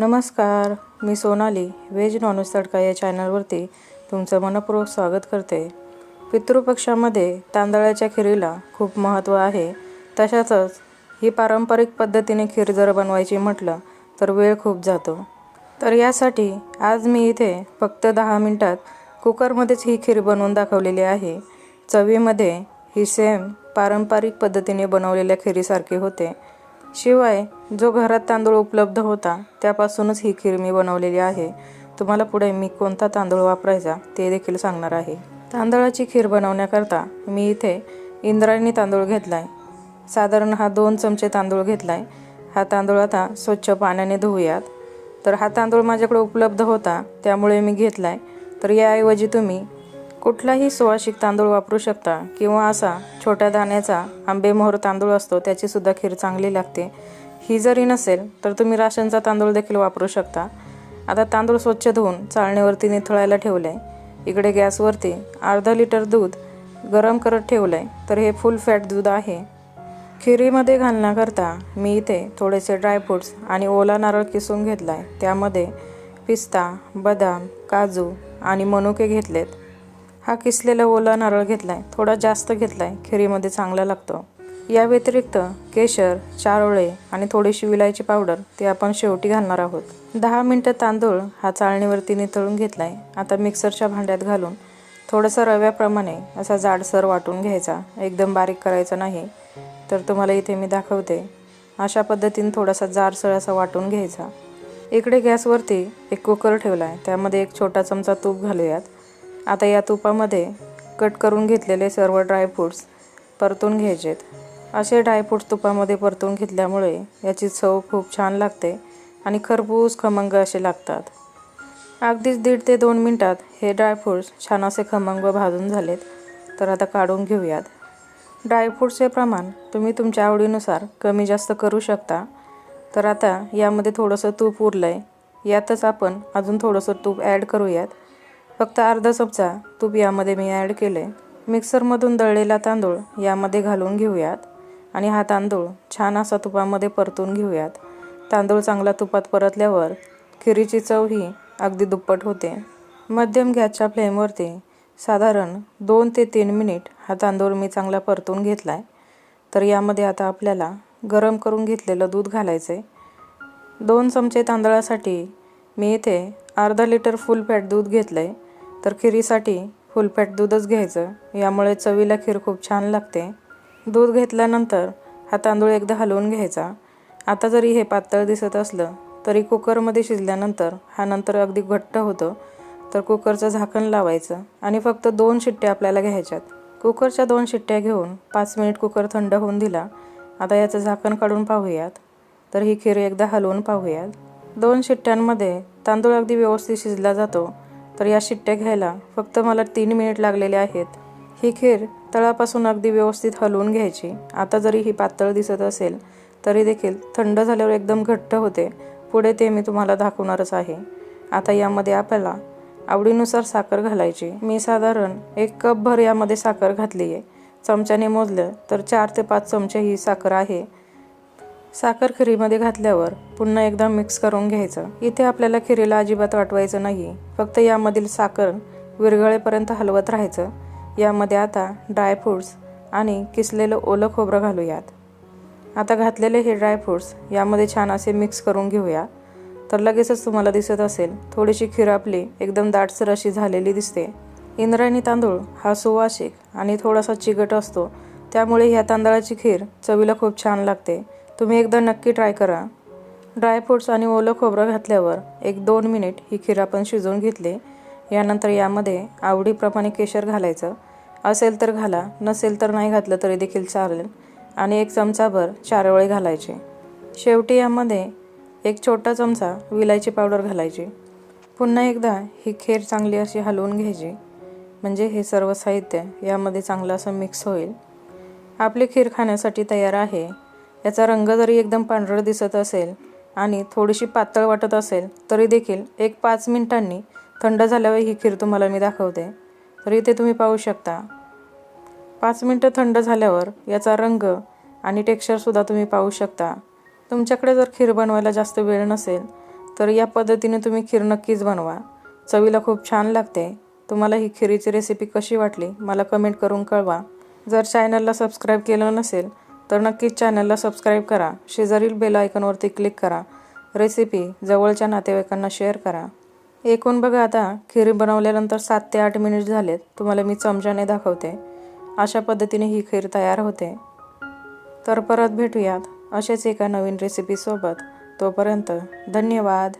नमस्कार मी Sonali veg non veg तडका या चॅनलवरती तुमचं मनपूर्वक स्वागत करते. पितृपक्षामध्ये तांदळाच्या खिरीला खूप महत्त्व आहे. तशातच ही पारंपरिक पद्धतीने खीर जर बनवायची म्हटलं तर वेळ खूप जातो. तर यासाठी आज मी इथे फक्त दहा मिनटात कुकरमध्येच ही खीर बनवून दाखवलेली आहे. चवीमध्ये ही सेम पारंपरिक पद्धतीने बनवलेल्या खिरीसारखी होते. शिवाय जो घरात तांदूळ उपलब्ध होता त्यापासूनच ही खीर मी बनवलेली आहे. तुम्हाला पुढे मी कोणता तांदूळ वापरायचा ते देखील सांगणार आहे. तांदळाची खीर बनवण्याकरता मी इथे इंद्रायणी तांदूळ घेतला आहे साधारण हा दोन चमचे तांदूळ घेतला आहे हा तांदूळ आता स्वच्छ पाण्याने धुवूयात तर हा तांदूळ माझ्याकडे उपलब्ध होता त्यामुळे मी घेतला आहे तर याऐवजी तुम्ही कुठलाही सुवासिक तांदूळ वापरू शकता किंवा असा छोट्या दाण्याचा आंबेमोहर तांदूळ असतो त्याची सुद्धा खीर चांगली लागते. ही जरी नसेल तर तुम्ही राशनचा तांदूळ देखील वापरू शकता. आता तांदूळ स्वच्छ धुवून चाळणीवरती निथळायला ठेवलं आहे इकडे गॅसवरती अर्धा लिटर दूध गरम करत ठेवलं आहे तर हे फुल फॅट दूध आहे. खिरीमध्ये घालण्याकरता मी इथे थोडेसे ड्रायफ्रूट्स आणि ओला नारळ किसून घेतला आहे त्यामध्ये पिस्ता बदाम काजू आणि मनुके घेतलेत. हा किसलेला ओला नारळ घेतला आहे थोडा जास्त घेतला आहे खिरीमध्ये चांगला लागतो. या व्यतिरिक्त केशर चारोळे आणि थोडीशी विलायची पावडर ते आपण शेवटी घालणार आहोत. दहा मिनटं तांदूळ हा चाळणीवरती नितळून घेतला आहे आता मिक्सरच्या भांड्यात घालून थोडंसं रव्याप्रमाणे असा जाडसर वाटून घ्यायचा. एकदम बारीक करायचा नाही तर तुम्हाला इथे मी दाखवते. अशा पद्धतीने थोडासा जाडसर असा वाटून घ्यायचा. इकडे गॅसवरती एक कुकर ठेवला आहे त्यामध्ये एक छोटा चमचा तूप घालूयात. आता या तुपामध्ये कट करून घेतलेले सर्व ड्रायफ्रूट्स परतून घ्यायचेत. असे ड्रायफ्रूट्स तुपामध्ये परतून घेतल्यामुळे याची चव खूप छान लागते आणि खरपूस खमंग असे लागतात. अगदीच दीड ते दोन मिनटात हे ड्रायफ्रूट्स छान असे खमंग भाजून झालेत. तर आता काढून घेऊयात. ड्रायफ्रूट्सचे प्रमाण तुम्ही तुमच्या आवडीनुसार कमी जास्त करू शकता. तर आता यामध्ये थोडंसं तूप उरलं आहे यातच आपण अजून थोडंसं तूप ॲड करूयात. फक्त अर्धा चमचा तूप यामध्ये मी ॲड केले मिक्सरमधून दळलेला तांदूळ यामध्ये घालून घेऊयात. आणि हा तांदूळ छान असा तुपामध्ये परतून घेऊयात. तांदूळ चांगला तुपात परतल्यावर खिरीची चव ही अगदी दुप्पट होते. मध्यम गॅसच्या फ्लेमवरती साधारण दोन ते तीन मिनिट हा तांदूळ मी चांगला परतून घेतला आहे तर यामध्ये आता आपल्याला गरम करून घेतलेलं दूध घालायचं आहे दोन चमचे तांदळासाठी मी इथे अर्धा लिटर फुल फॅट दूध घेतलं आहे तर खिरीसाठी फुलफॅट दूधच घ्यायचं. यामुळे चवीला खीर खूप छान लागते. दूध घेतल्यानंतर हा तांदूळ एकदा हलवून घ्यायचा. आता जरी हे पातळ दिसत असलं तरी कुकरमध्ये शिजल्यानंतर हा नंतर अगदी घट्ट होतं. तर कुकरचं झाकण लावायचं आणि फक्त दोन शिट्ट्या आपल्याला घ्यायच्यात. कुकरच्या दोन शिट्ट्या घेऊन पाच मिनिट कुकर थंड होऊन दिला. आता याचं झाकण काढून पाहूयात. तर ही खीर एकदा हलवून पाहूयात. दोन शिट्ट्यांमध्ये तांदूळ अगदी व्यवस्थित शिजला जातो. तर या शिट्ट्या घ्यायला फक्त मला तीन मिनिट लागलेले आहेत. ही खीर तळापासून अगदी व्यवस्थित हलवून घ्यायची. आता जरी ही पातळ दिसत असेल तरी देखील थंड झाल्यावर एकदम घट्ट होते. पुढे ते मी तुम्हाला दाखवणारच आहे. आता यामध्ये आपल्याला आवडीनुसार साखर घालायची. मी साधारण एक कपभर यामध्ये साखर घातली आहे चमच्याने मोजलं तर चार ते पाच चमचे ही साखर आहे. साखर खिरीमध्ये घातल्यावर पुन्हा एकदा मिक्स करून घ्यायचं. इथे आपल्याला खिरीला अजिबात वाटवायचं नाही. फक्त यामधील साखर विरघळेपर्यंत हलवत राहायचं. यामध्ये आता ड्रायफ्रूट्स आणि किसलेलं ओलं खोबरं घालूयात. आता घातलेले हे ड्रायफ्रूट्स यामध्ये छान असे मिक्स करून घेऊया. तर लगेचच तुम्हाला दिसत असेल थोडीशी खीर आपली एकदम दाटसर अशी झालेली दिसते. इंद्रायणी तांदूळ हा सुवासिक आणि थोडासा चिकट असतो. त्यामुळे ह्या तांदळाची खीर चवीला खूप छान लागते. तुम्ही एकदा नक्की ट्राय करा. ड्रायफ्रूट्स आणि ओलं खोबरं घातल्यावर एक दोन मिनिट ही खीर आपण शिजवून घेतली. यानंतर यामध्ये आवडीप्रमाणे केशर घालायचं. असेल तर घाला नसेल तर नाही घातलं तरी देखील चालेल. आणि एक चमचाभर चारवळे घालायचे. शेवटी यामध्ये एक छोटा चमचा विलायची पावडर घालायची. पुन्हा एकदा ही खीर चांगली अशी हलवून घ्यायची. म्हणजे हे सर्व साहित्य यामध्ये चांगलं असं मिक्स होईल. आपली खीर खाण्यासाठी तयार आहे याचा रंग जरी एकदम पांढरा दिसत असेल आणि थोडीशी पातळ वाटत असेल तरी देखील एक पाच मिनिटांनी थंड झाल्यावर ही खीर तुम्हाला मी दाखवते. तर इथे तुम्ही पाहू शकता. पाच मिनटं थंड झाल्यावर याचा रंग आणि टेक्स्चरसुद्धा तुम्ही पाहू शकता. तुमच्याकडे जर खीर बनवायला जास्त वेळ नसेल तर या पद्धतीने तुम्ही खीर नक्कीच बनवा. चवीला खूप छान लागते. तुम्हाला ही खिरीची रेसिपी कशी वाटली मला कमेंट करून कळवा. जर चॅनलला सबस्क्राईब केलं नसेल तर नक्कीच चॅनलला सबस्क्राईब करा. शेजारील बेल आयकॉनवरती क्लिक करा. रेसिपी जवळच्या नातेवाईकांना शेअर करा. एकूण बघा आता खीर बनवल्यानंतर सात ते आठ मिनिट झालेत. तुम्हाला मी चमच्याने दाखवते. अशा पद्धतीने ही खीर तयार होते. तर परत भेटूयात असेच एका नवीन रेसिपीसोबत तोपर्यंत धन्यवाद.